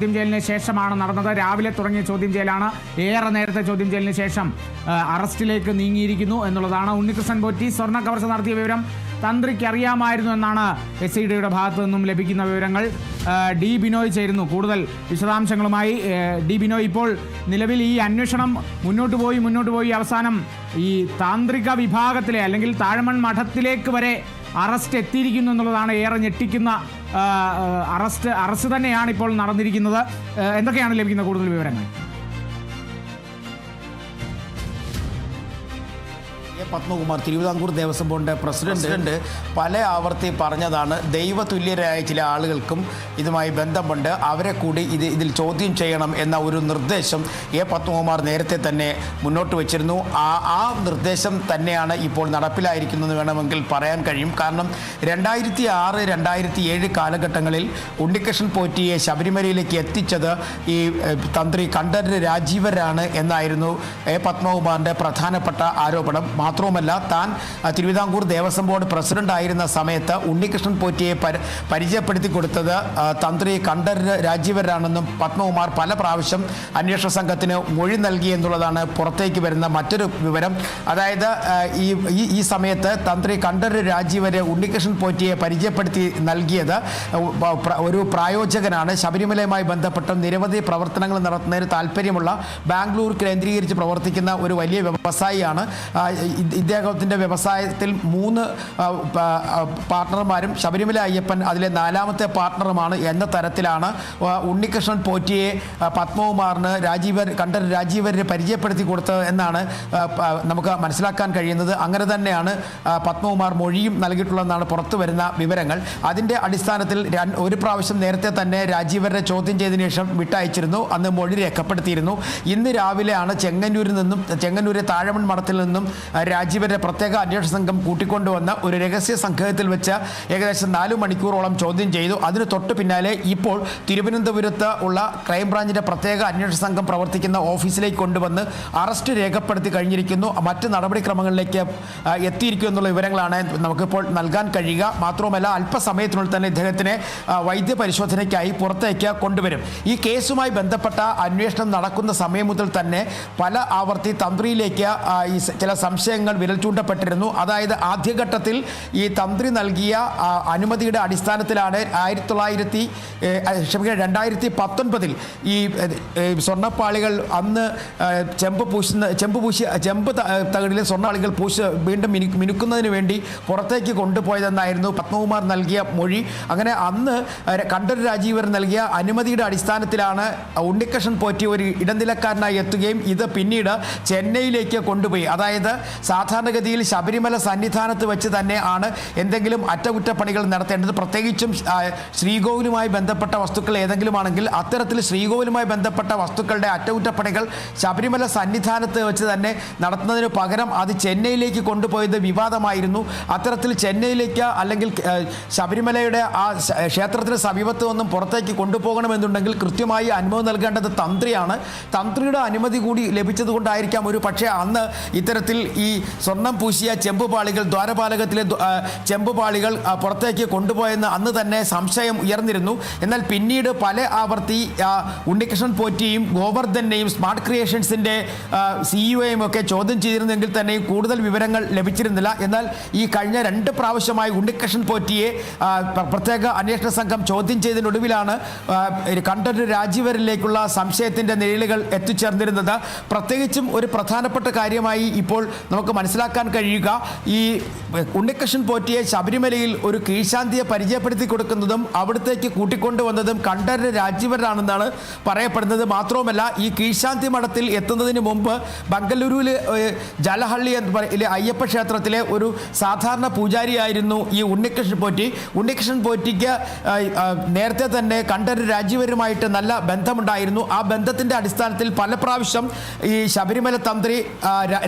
ചോദ്യം ചെയ്യലിന് ശേഷമാണ് നടന്നത്. രാവിലെ തുടങ്ങിയ ചോദ്യം ചെയ്യലാണ്. ഏറെ നേരത്തെ ചോദ്യം ചെയ്യലിന് ശേഷം അറസ്റ്റിലേക്ക് നീങ്ങിയിരിക്കുന്നു എന്നുള്ളതാണ് ഉണ്ണികൃഷ്ണൻ പോറ്റി. സ്വർണ കവർച്ച നടത്തിയ വിവരം തന്ത്രിക്ക് അറിയാമായിരുന്നു എന്നാണ് എസ് ഐ ഡിയുടെ ഭാഗത്തു നിന്നും ലഭിക്കുന്ന വിവരങ്ങൾ. ഡി ബിനോയ് ചേരുന്നു. കൂടുതൽ വിശദാംശങ്ങളുമായി ഡി ബിനോയ് ഇപ്പോൾ നിലവിൽ ഈ അന്വേഷണം മുന്നോട്ട് പോയി മുന്നോട്ട് പോയി. അവസാനം ഈ താന്ത്രിക വിഭാഗത്തിലെ അല്ലെങ്കിൽ താഴ്മൺ മഠത്തിലേക്ക് വരെ അറസ്റ്റ് എത്തിയിരിക്കുന്നു എന്നുള്ളതാണ് ഏറെ ഞെട്ടിക്കുന്ന അറസ്റ്റ് അറസ്റ്റ് തന്നെയാണ് ഇപ്പോൾ നടന്നിരിക്കുന്നത്. എന്തൊക്കെയാണ് ലഭിക്കുന്ന കൂടുതൽ വിവരങ്ങൾ? പത്മകുമാർ തിരുവിതാംകൂർ ദേവസ്വം ബോർഡിന്റെ പ്രസിഡന്റ് പല ആവർത്തി പറഞ്ഞതാണ് ദൈവതുല്യരായ ചില ആളുകൾക്കും ഇതുമായി ബന്ധമുണ്ട്. അവരെ കൂടി ഇത് ഇതിൽ ചോദ്യം ചെയ്യണം എന്ന ഒരു നിർദ്ദേശം എ പത്മകുമാർ നേരത്തെ തന്നെ മുന്നോട്ട് വച്ചിരുന്നു. ആ ആ നിർദ്ദേശം തന്നെയാണ് ഇപ്പോൾ നടപ്പിലായിരിക്കുന്നതെന്ന് വേണമെങ്കിൽ പറയാൻ കഴിയും. കാരണം രണ്ടായിരത്തി ആറ് രണ്ടായിരത്തി ഏഴ് കാലഘട്ടങ്ങളിൽ ഉണ്ണികൃഷ്ണൻ പോറ്റിയെ ശബരിമലയിലേക്ക് എത്തിച്ചത് ഈ തന്ത്രി കണ്ഠരര് രാജീവരാണ് എന്നായിരുന്നു എ പത്മകുമാറിന്റെ പ്രധാനപ്പെട്ട ആരോപണം. മാത്രവുമല്ല താൻ തിരുവിതാംകൂർ ദേവസ്വം ബോർഡ് പ്രസിഡന്റ് ആയിരുന്ന സമയത്ത് ഉണ്ണികൃഷ്ണൻ പോറ്റിയെ പരിചയപ്പെടുത്തി കൊടുത്തത് തന്ത്രി കണ്ഠരര് രാജീവരാണെന്നും പത്മകുമാർ പല പ്രാവശ്യം അന്വേഷണ സംഘത്തിന് മൊഴി നൽകി എന്നുള്ളതാണ് പുറത്തേക്ക് വരുന്ന മറ്റൊരു വിവരം. അതായത് ഈ ഈ- സമയത്ത് തന്ത്രി കണ്ഠരര് രാജീവര് ഉണ്ണികൃഷ്ണൻ പോറ്റിയെ പരിചയപ്പെടുത്തി നൽകിയത് ഒരു പ്രായോജകനാണ്. ശബരിമലയുമായി ബന്ധപ്പെട്ട നിരവധി പ്രവർത്തനങ്ങൾ നടത്തുന്നതിന് താല്പര്യമുള്ള ബാംഗ്ലൂർ കേന്ദ്രീകരിച്ച് പ്രവർത്തിക്കുന്ന ഒരു വലിയ വ്യവസായിയാണ്. ഇദ്ദേഹത്തിന്റെ വ്യവസായത്തിൽ മൂന്ന് പാർട്ണർമാരും ശബരിമല അയ്യപ്പൻ അതിലെ നാലാമത്തെ പാർട്ണറുമാണ് എന്ന തരത്തിലാണ് ഉണ്ണികൃഷ്ണൻ പോറ്റിയെ പത്മകുമാറിന് രാജീവർ കണ്ഠർ രാജീവരിനെ പരിചയപ്പെടുത്തി കൊടുത്തത് എന്നാണ് നമുക്ക് മനസ്സിലാക്കാൻ കഴിയുന്നത്. അങ്ങനെ തന്നെയാണ് പത്മകുമാർ മൊഴിയും നൽകിയിട്ടുള്ളതെന്നാണ് പുറത്തു വരുന്ന വിവരങ്ങൾ. അതിന്റെ അടിസ്ഥാനത്തിൽ ഒരു പ്രാവശ്യം നേരത്തെ തന്നെ രാജീവരെ ചോദ്യം ചെയ്തതിനു ശേഷം വിട്ടയച്ചിരുന്നു. അന്ന് മൊഴി രേഖപ്പെടുത്തിയിരുന്നു. ഇന്ന് രാവിലെയാണ് ചെങ്ങന്നൂരിൽ നിന്നും ചെങ്ങന്നൂരെ താഴമൺ മഠത്തിൽ നിന്നും രാജീവരെ പ്രത്യേക അന്വേഷണ സംഘം കൂട്ടിക്കൊണ്ടുവന്ന ഒരു രഹസ്യ സംഘത്തിൽ വെച്ച് ഏകദേശം നാലു മണിക്കൂറോളം ചോദ്യം ചെയ്തു. അതിന് തൊട്ട് പിന്നാലെ ഇപ്പോൾ തിരുവനന്തപുരത്ത് ഉള്ള ക്രൈംബ്രാഞ്ചിന്റെ പ്രത്യേക അന്വേഷണ സംഘം പ്രവർത്തിക്കുന്ന ഓഫീസിലേക്ക് കൊണ്ടുവന്ന് അറസ്റ്റ് രേഖപ്പെടുത്തി കഴിഞ്ഞിരിക്കുന്നു. മറ്റ് നടപടിക്രമങ്ങളിലേക്ക് എത്തിയിരിക്കും എന്നുള്ള വിവരങ്ങളാണ് നമുക്കിപ്പോൾ നൽകാൻ കഴിയുക. മാത്രവുമല്ല അല്പസമയത്തിനുള്ളിൽ തന്നെ ഇദ്ദേഹത്തിനെ വൈദ്യ പരിശോധനയ്ക്കായി പുറത്തേക്ക് കൊണ്ടുവരും. ഈ കേസുമായി ബന്ധപ്പെട്ട അന്വേഷണം നടക്കുന്ന സമയം മുതൽ തന്നെ പല ആവർത്തി തന്ത്രിയിലേക്ക് ഈ ചില സംശയങ്ങൾ വിരൽ ചൂണ്ടപ്പെട്ടിരുന്നു. അതായത് ആദ്യഘട്ടത്തിൽ ഈ തന്ത്രി നൽകിയ അനുമതിയുടെ അടിസ്ഥാനത്തിലാണ് ആയിരത്തി തൊള്ളായിരത്തി ക്ഷമിക്കുക രണ്ടായിരത്തി പത്തൊൻപതിൽ ഈ സ്വർണപ്പാളികൾ അന്ന് ചെമ്പ് പൂശുന്ന ചെമ്പ് പൂശി ചെമ്പ് തകടിലെ സ്വർണാളികൾ പൂശ വീണ്ടും മിനു മിനുക്കുന്നതിന് വേണ്ടി പുറത്തേക്ക് കൊണ്ടുപോയതെന്നായിരുന്നു പത്മകുമാർ നൽകിയ മൊഴി. അങ്ങനെ അന്ന് കണ്ടർ രാജീവർ നൽകിയ അനുമതിയുടെ അടിസ്ഥാനത്തിലാണ് ഉണ്ണിക്കൃഷ്ണൻ പോറ്റി ഒരു ഇടനിലക്കാരനായി എത്തുകയും ഇത് പിന്നീട് ചെന്നൈയിലേക്ക് കൊണ്ടുപോയി. അതായത് സാധാരണഗതിയിൽ ശബരിമല സന്നിധാനത്ത് വെച്ച് തന്നെ ആണ് എന്തെങ്കിലും അറ്റകുറ്റപ്പണികൾ നടത്തേണ്ടത്. പ്രത്യേകിച്ചും ശ്രീകോവിലുമായി ബന്ധപ്പെട്ട വസ്തുക്കൾ ഏതെങ്കിലും ആണെങ്കിൽ അത്തരത്തിൽ ശ്രീകോവിലുമായി ബന്ധപ്പെട്ട വസ്തുക്കളുടെ അറ്റകുറ്റപ്പണികൾ ശബരിമല സന്നിധാനത്ത് വെച്ച് തന്നെ നടത്തുന്നതിന് പകരം അത് ചെന്നൈയിലേക്ക് കൊണ്ടുപോയത് വിവാദമായിരുന്നു. അത്തരത്തിൽ ചെന്നൈയിലേക്ക് അല്ലെങ്കിൽ ശബരിമലയുടെ ആ ക്ഷേത്രത്തിന് സമീപത്ത് നിന്നും പുറത്തേക്ക് കൊണ്ടുപോകണമെന്നുണ്ടെങ്കിൽ കൃത്യമായി അനുമതി നൽകേണ്ടത് തന്ത്രിയാണ്. തന്ത്രിയുടെ അനുമതി കൂടി ലഭിച്ചതുകൊണ്ടായിരിക്കാം ഒരു പക്ഷേ അന്ന് ഇത്തരത്തിൽ ഈ സ്വർണം പൂശിയ ചെമ്പുപാളികൾ ദ്വാരപാലകത്തിലെ ചെമ്പുപാളികൾ പുറത്തേക്ക് കൊണ്ടുപോയെന്ന് അന്ന് തന്നെ സംശയം ഉയർന്നിരുന്നു. എന്നാൽ പിന്നീട് പല ആവർത്തി ഉണ്ണികൃഷ്ണൻ പോറ്റിയും ഗോവർദ്ധനെയും സ്മാർട്ട് ക്രിയേഷൻസിന്റെ സിഇഒയും ഒക്കെ ചോദ്യം ചെയ്തിരുന്നെങ്കിൽ തന്നെയും കൂടുതൽ വിവരങ്ങൾ ലഭിച്ചിരുന്നില്ല. എന്നാൽ ഈ കഴിഞ്ഞ രണ്ട് പ്രാവശ്യമായി ഉണ്ണികൃഷ്ണൻ പോറ്റിയെ പ്രത്യേക അന്വേഷണ സംഘം ചോദ്യം ചെയ്തതിനൊടുവിലാണ് കണ്ടൊരു രാജീവരിലേക്കുള്ള സംശയത്തിന്റെ നിഴലുകൾ എത്തിച്ചേർന്നിരുന്നത്. പ്രത്യേകിച്ചും ഒരു പ്രധാനപ്പെട്ട കാര്യമായി ഇപ്പോൾ നമുക്ക് മനസ്സിലാക്കാൻ കഴിയുക. ഈ ഉണ്ണികൃഷ്ണൻ പോറ്റിയെ ശബരിമലയിൽ ഒരു കീഴ്ശാന്തിയെ പരിചയപ്പെടുത്തി കൊടുക്കുന്നതും അവിടത്തേക്ക് കൂട്ടിക്കൊണ്ടുവന്നതും കണ്ഠര് രാജീവരാണെന്നാണ് പറയപ്പെടുന്നത്. മാത്രവുമല്ല ഈ കീഴ്ശാന്തി മഠത്തിൽ എത്തുന്നതിന് മുമ്പ് ബംഗലൂരുവിൽ ജലഹള്ളി എന്ന് അയ്യപ്പ ക്ഷേത്രത്തിലെ ഒരു സാധാരണ പൂജാരിയായിരുന്നു ഈ ഉണ്ണികൃഷ്ണൻ പോറ്റി. ഉണ്ണികൃഷ്ണൻ പോറ്റിക്ക് നേരത്തെ തന്നെ കണ്ഠര് രാജീവരുമായിട്ട് നല്ല ബന്ധമുണ്ടായിരുന്നു. ആ ബന്ധത്തിന്റെ അടിസ്ഥാനത്തിൽ പല പ്രാവശ്യം ഈ ശബരിമല തന്ത്രി